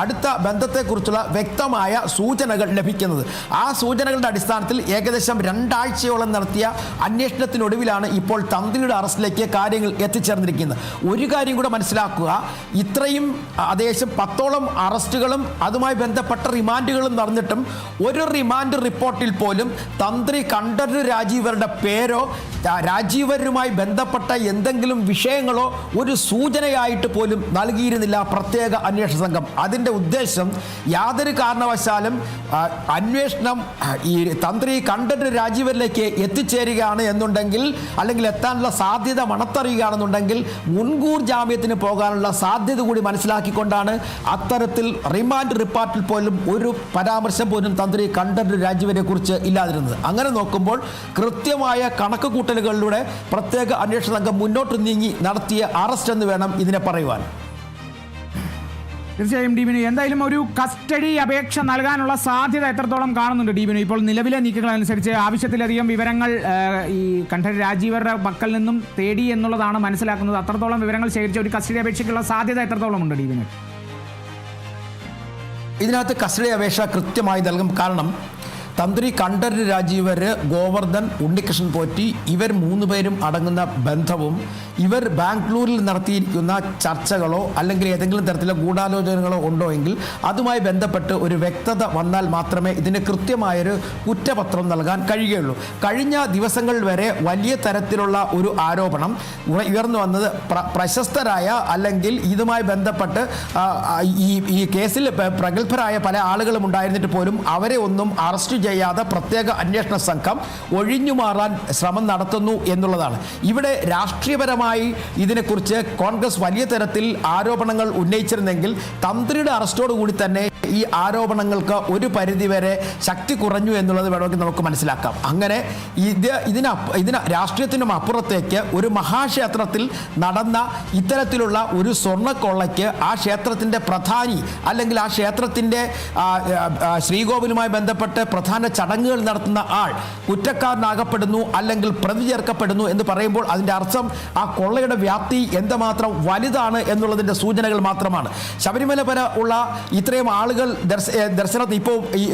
അടുത്ത ബന്ധത്തെക്കുറിച്ചുള്ള വ്യക്തമായ സൂചനകൾ ലഭിക്കുന്നത്. ആ സൂചനകളുടെ അടിസ്ഥാനത്തിൽ ഏകദേശം രണ്ടാഴ്ചയോളം നടത്തിയ അന്വേഷണത്തിനൊടുവിലാണ് ഇപ്പോൾ തന്ത്രിയുടെ അറസ്റ്റിലേക്ക് കാര്യങ്ങൾ എത്തിച്ചേർന്നിരിക്കുന്നത്. ഒരു കാര്യം കൂടെ മനസ്സിലാക്കുക. ഇത്രയും അതേശം പത്തോളം അറസ്റ്റുകളും അതുമായി ബന്ധപ്പെട്ട റിമാൻഡുകളും നടന്നിട്ടും ഒരു റിമാൻഡ് റിപ്പോർട്ടിൽ പോലും തന്ത്രി കണ്ഠര് രാജീവരുടെ പേരോ രാജീവരുമായി ബന്ധപ്പെട്ട എന്തെങ്കിലും വിഷയങ്ങളോ ഒരു സൂചനയായിട്ട് പോലും നൽകിയിരുന്നില്ല പ്രത്യേക അന്വേഷണ സംഘം. അതിന്റെ ഉദ്ദേശം യാതൊരു കാരണവശാലും അന്വേഷണം ഈ തന്ത്രി കണ്ഠര് രാജീവരിലേക്ക് എത്തിച്ചേരുകയാണ് എന്നുണ്ടെങ്കിൽ അല്ലെങ്കിൽ എത്താനുള്ള സാധ്യത മണത്തറിയുകയാണെന്നുണ്ടെങ്കിൽ മുൻകൂർ ജാമ്യത്തിന് പോകാനുള്ള സാധ്യത കൂടി മനസ്സിലാക്കിക്കൊണ്ടാണ് അത്തരത്തിൽ റിമാൻഡ് റിപ്പോർട്ടിൽ പോലും ഒരു പരാമർശം പോലും തന്ത്രി കണ്ടന്റ് രാജീവിനെ കുറിച്ച് ഇല്ലാതിരുന്നത്. അങ്ങനെ നോക്കുമ്പോൾ കൃത്യമായ കണക്ക് കൂട്ടലുകളിലൂടെ പ്രത്യേക അന്വേഷണ സംഘം മുന്നോട്ട് നീങ്ങി നടത്തിയ അറസ്റ്റ് എന്ന് വേണം ഇതിനെ പറയുവാൻ. തീർച്ചയായും ഡീബിനു എന്തായാലും ഒരു കസ്റ്റഡി അപേക്ഷ നൽകാനുള്ള സാധ്യത എത്രത്തോളം കാണുന്നുണ്ട് ഡീബിനു ഇപ്പോൾ നിലവിലെ നീക്കങ്ങൾ അനുസരിച്ച് ആവശ്യത്തിലധികം വിവരങ്ങൾ ഈ കണ്ഠര രാജീവരുടെ പക്കൽ നിന്നും തേടി എന്നുള്ളതാണ് മനസ്സിലാക്കുന്നത്. അത്രത്തോളം വിവരങ്ങൾ ശേഖരിച്ച ഒരു കസ്റ്റഡി അപേക്ഷയ്ക്കുള്ള സാധ്യത എത്രത്തോളം ഉണ്ട് ഡീബിനു ഇതിനകത്ത് കസ്റ്റഡി അപേക്ഷ കൃത്യമായി നൽകും കാരണം തന്ത്രി കണ്ഠര് രാജീവര് ഗോവർദ്ധൻ ഉണ്ണികൃഷ്ണൻ പോറ്റി ഇവർ മൂന്ന് പേരും അടങ്ങുന്ന ബന്ധവും ഇവർ ബാംഗ്ലൂരിൽ നടത്തിയിരിക്കുന്ന ചർച്ചകളോ അല്ലെങ്കിൽ ഏതെങ്കിലും തരത്തിലുള്ള ഗൂഢാലോചനകളോ ഉണ്ടോ എങ്കിൽ അതുമായി ബന്ധപ്പെട്ട് ഒരു വ്യക്തത വന്നാൽ മാത്രമേ ഇതിന് കൃത്യമായൊരു കുറ്റപത്രം നൽകാൻ കഴിയുകയുള്ളൂ. കഴിഞ്ഞ ദിവസങ്ങളിൽ വരെ വലിയ തരത്തിലുള്ള ഒരു ആരോപണം ഉയർന്നു വന്നത് പ്ര- പ്രശസ്തരായ അല്ലെങ്കിൽ ഇതുമായി ബന്ധപ്പെട്ട് ഈ ഈ കേസിൽ പ്രഗത്ഭരായ പല ആളുകളും ഉണ്ടായിരുന്നിട്ട് പോലും അവരെ ഒന്നും അറസ്റ്റ് ചെയ്യാതെ പ്രത്യേക അന്വേഷണ സംഘം ഒഴിഞ്ഞു മാറാൻ ശ്രമം നടത്തുന്നു എന്നുള്ളതാണ്. ഇവിടെ രാഷ്ട്രീയപരമായി ഇതിനെക്കുറിച്ച് കോൺഗ്രസ് വലിയ തരത്തിൽ ആരോപണങ്ങൾ ഉന്നയിച്ചിരുന്നെങ്കിൽ തന്ത്രിയുടെ അറസ്റ്റോടുകൂടി തന്നെ ഈ ആരോപണങ്ങൾക്ക് ഒരു പരിധിവരെ ശക്തി കുറഞ്ഞു എന്നുള്ളത് വേണമെങ്കിൽ നമുക്ക് മനസ്സിലാക്കാം. അങ്ങനെ ഇത് ഇതിന ഇതിന് രാഷ്ട്രീയത്തിനും അപ്പുറത്തേക്ക് ഒരു മഹാക്ഷേത്രത്തിൽ നടന്ന ഇത്തരത്തിലുള്ള ഒരു സ്വർണക്കൊള്ളയ്ക്ക് ആ ക്ഷേത്രത്തിന്റെ പ്രധാനി അല്ലെങ്കിൽ ആ ക്ഷേത്രത്തിന്റെ ശ്രീകോവിലുമായി ബന്ധപ്പെട്ട് പ്രധാന ചടങ്ങുകൾ നടത്തുന്ന ആൾ കുറ്റക്കാരനാകപ്പെടുന്നു അല്ലെങ്കിൽ പ്രതി ചേർക്കപ്പെടുന്നു എന്ന് പറയുമ്പോൾ അതിന്റെ അർത്ഥം ആ കൊള്ളയുടെ വ്യാപ്തി എന്തുമാത്രം വലുതാണ് എന്നുള്ളതിന്റെ സൂചനകൾ മാത്രമാണ്. ശബരിമല പര ഉള്ള ഇത്രയും ആളുകൾ ദർശനത്തിൽ ഇപ്പോൾ ഈ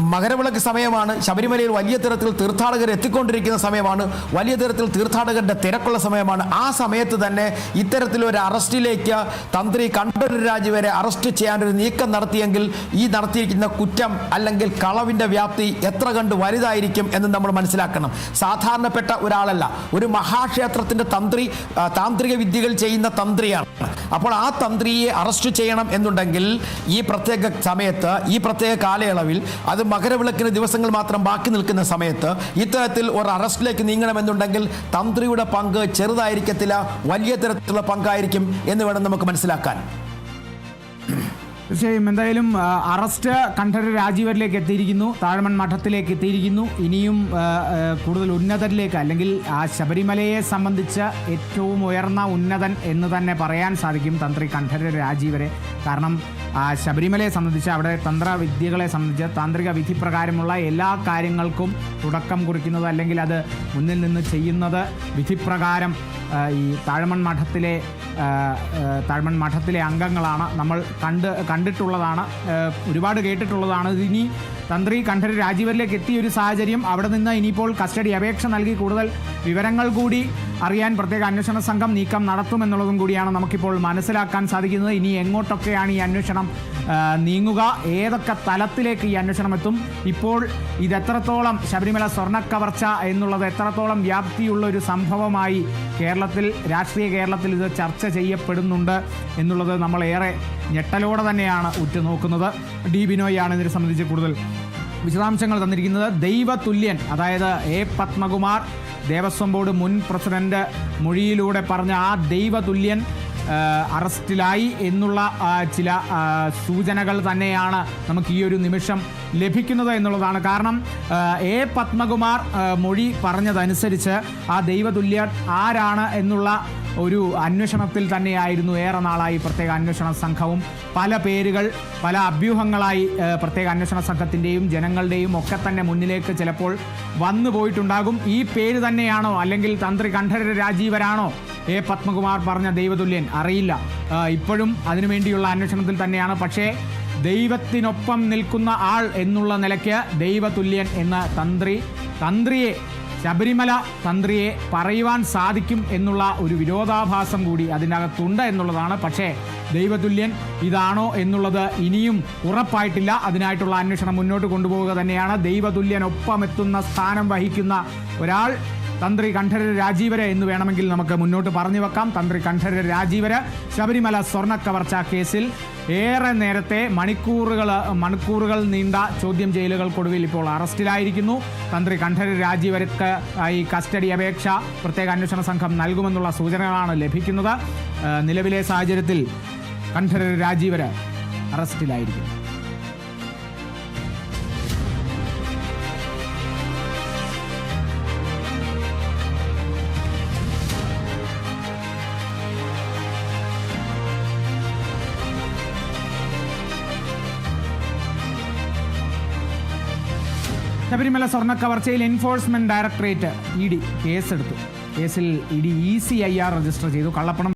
മകരവിളക്ക് സമയമാണ്. ശബരിമലയിൽ വലിയ തരത്തിൽ തീർത്ഥാടകർ എത്തിക്കൊണ്ടിരിക്കുന്ന സമയമാണ്. വലിയ തരത്തിൽ തീർത്ഥാടകരുടെ തിരക്കുള്ള സമയമാണ്. ആ സമയത്ത് തന്നെ ഇത്തരത്തിലൊരു അറസ്റ്റിലേക്ക് തന്ത്രി കണ്ഠര് രാജ് വരെ അറസ്റ്റ് ചെയ്യാനൊരു നീക്കം നടത്തിയെങ്കിൽ ഈ നടത്തിയിരിക്കുന്ന കുറ്റം അല്ലെങ്കിൽ കളവിന്റെ വ്യാപ്തി എത്ര കണ്ട് വലുതായിരിക്കും എന്ന് നമ്മൾ മനസ്സിലാക്കണം. സാധാരണപ്പെട്ട ഒരാളല്ല. ഒരു മഹാക്ഷേത്രത്തിന്റെ തന്ത്രി താന്ത്രിക വിദ്യകൾ ചെയ്യുന്ന തന്ത്രിയാണ്. അപ്പോൾ ആ തന്ത്രിയെ അറസ്റ്റ് ചെയ്യണം എന്നുണ്ടെങ്കിൽ ഈ പ്രത്യേക സമയത്ത് ഈ പ്രത്യേക കാലയളവിൽ അത് മകരവിളക്കിന് ദിവസങ്ങൾ മാത്രം ബാക്കി നിൽക്കുന്ന സമയത്ത് ഇത്തരത്തിൽ ഒരു അറസ്റ്റിലേക്ക് നീങ്ങണമെന്നുണ്ടെങ്കിൽ തന്ത്രിയുടെ പങ്ക് ചെറുതായിരിക്കത്തില്ല വലിയ തരത്തിലുള്ള പങ്കായിരിക്കും എന്ന് വേണം നമുക്ക് മനസ്സിലാക്കാൻ. തീർച്ചയായും എന്തായാലും അറസ്റ്റ് കണ്ഠര രാജീവരിലേക്ക് എത്തിയിരിക്കുന്നു താഴ്മൺ മഠത്തിലേക്ക് എത്തിയിരിക്കുന്നു. ഇനിയും കൂടുതൽ ഉന്നതരിലേക്ക് അല്ലെങ്കിൽ ആ ശബരിമലയെ സംബന്ധിച്ച് ഏറ്റവും ഉയർന്ന ഉന്നതൻ എന്ന് തന്നെ പറയാൻ സാധിക്കും തന്ത്രി കണ്ഠര രാജീവരെ. കാരണം ശബരിമലയെ സംബന്ധിച്ച് അവിടെ തന്ത്രവിദ്യകളെ സംബന്ധിച്ച് താന്ത്രിക വിധി പ്രകാരമുള്ള എല്ലാ കാര്യങ്ങൾക്കും തുടക്കം കുറിക്കുന്നത് അല്ലെങ്കിൽ അത് മുന്നിൽ നിന്ന് ചെയ്യുന്നത് വിധിപ്രകാരം ഈ താഴ്മൺ മഠത്തിലെ താഴ്മൺ മഠത്തിലെ അംഗങ്ങളാണ്. നമ്മൾ കണ്ട് കണ്ടിട്ടുള്ളതാണ് ഒരുപാട് കേട്ടിട്ടുള്ളതാണ്. ഇനി തന്ത്രി കണ്ഠര് രാജീവരിലേക്ക് എത്തിയ ഒരു സാഹചര്യം അവിടെ നിന്ന് ഇനിയിപ്പോൾ കസ്റ്റഡി അപേക്ഷ നൽകി കൂടുതൽ വിവരങ്ങൾ കൂടി അറിയാൻ പ്രത്യേക അന്വേഷണ സംഘം നീക്കം നടത്തുമെന്നുള്ളതും കൂടിയാണ് നമുക്കിപ്പോൾ മനസ്സിലാക്കാൻ സാധിക്കുന്നത്. ഇനി എങ്ങോട്ടൊക്കെയാണ് ഈ അന്വേഷണം നീങ്ങുക? ഏതൊക്കെ തലത്തിലേക്ക് ഈ അന്വേഷണം എത്തും? ഇപ്പോൾ ഇത് എത്രത്തോളം ശബരിമല സ്വർണക്കവർച്ച എന്നുള്ളത് എത്രത്തോളം വ്യാപ്തിയുള്ള ഒരു സംഭവമായി കേരളത്തിൽ രാഷ്ട്രീയ കേരളത്തിൽ ഇത് ചർച്ച ചെയ്യപ്പെടുന്നുണ്ട് എന്നുള്ളത് നമ്മൾ ഏറെ ഞെട്ടലോടെ തന്നെയാണ് ഉറ്റുനോക്കുന്നത്. ഡി ബിനോയാണ് ഇതിനെ സംബന്ധിച്ച് കൂടുതൽ വിശദാംശങ്ങൾ തന്നിരിക്കുന്നത്. ദൈവതുല്യൻ അതായത് എ പത്മകുമാർ ദേവസ്വം ബോർഡ് മുൻ പ്രസിഡന്റ് മൊഴിയിലൂടെ പറഞ്ഞ ആ ദൈവതുല്യൻ അറസ്റ്റിലായി എന്നുള്ള ചില സൂചനകൾ തന്നെയാണ് നമുക്ക് ഈ ഒരു നിമിഷം ലഭിക്കുന്നത് എന്നുള്ളതാണ്. കാരണം എ പത്മകുമാർ മൊഴി പറഞ്ഞതനുസരിച്ച് ആ ദൈവതുല്യ ആരാണ് എന്നുള്ള ഒരു അന്വേഷണത്തിൽ തന്നെയായിരുന്നു ഏറെ നാളായി പ്രത്യേക അന്വേഷണ സംഘവും. പല പേരുകൾ പല അഭ്യൂഹങ്ങളായി പ്രത്യേക അന്വേഷണ സംഘത്തിന്റെയും ജനങ്ങളുടെയും ഒക്കെ തന്നെ മുന്നിലേക്ക് ചിലപ്പോൾ വന്നു പോയിട്ടുണ്ടാകും. ഈ പേര് തന്നെയാണോ അല്ലെങ്കിൽ തന്ത്രി കണ്ഠര രാജീവരാണോ എ പത്മകുമാർ പറഞ്ഞ ദൈവതുല്യൻ? അറിയില്ല. ഇപ്പോഴും അതിനുവേണ്ടിയുള്ള അന്വേഷണത്തിൽ തന്നെയാണ്. പക്ഷേ ദൈവത്തിനൊപ്പം നിൽക്കുന്ന ആൾ എന്നുള്ള നിലയ്ക്ക് ദൈവതുല്യൻ എന്ന തന്ത്രി തന്ത്രിയെ ശബരിമല തന്ത്രിയെ പറയുവാൻ സാധിക്കും എന്നുള്ള ഒരു വിരോധാഭാസം കൂടി അതിനകത്തുണ്ട് എന്നുള്ളതാണ്. പക്ഷേ ദൈവതുല്യൻ ഇതാണോ എന്നുള്ളത് ഇനിയും ഉറപ്പായിട്ടില്ല. അതിനായിട്ടുള്ള അന്വേഷണം മുന്നോട്ട് കൊണ്ടുപോവുക തന്നെയാണ്. ദൈവതുല്യനൊപ്പം എത്തുന്ന സ്ഥാനം വഹിക്കുന്ന ഒരാൾ തന്ത്രി കണ്ഠരര് രാജീവര് എന്ന് വേണമെങ്കിൽ നമുക്ക് മുന്നോട്ട് പറഞ്ഞു വെക്കാം. തന്ത്രി കണ്ഠരര് രാജീവര് ശബരിമല സ്വർണക്കവർച്ച കേസിൽ ഏറെ നേരത്തെ മണിക്കൂറുകൾ മണിക്കൂറുകൾ നീണ്ട ചോദ്യം ചെയ്യലുകൾക്കൊടുവിൽ ഇപ്പോൾ അറസ്റ്റിലായിരിക്കുന്നു. തന്ത്രി കണ്ഠര രാജീവർക്ക് ഈ കസ്റ്റഡി അപേക്ഷ പ്രത്യേക അന്വേഷണ സംഘം നൽകുമെന്നുള്ള സൂചനകളാണ് ലഭിക്കുന്നത്. നിലവിലെ സാഹചര്യത്തിൽ കണ്ഠര രാജീവര് അറസ്റ്റിലായിരിക്കുന്നു. ശബരിമല സ്വർണ കവർച്ചയിൽ എൻഫോഴ്സ്മെന്റ് ഡയറക്ടറേറ്റ് ഇ ഡി കേസെടുത്തു. കേസിൽ E D E C I R register ചെയ്തു. കള്ളപ്പണം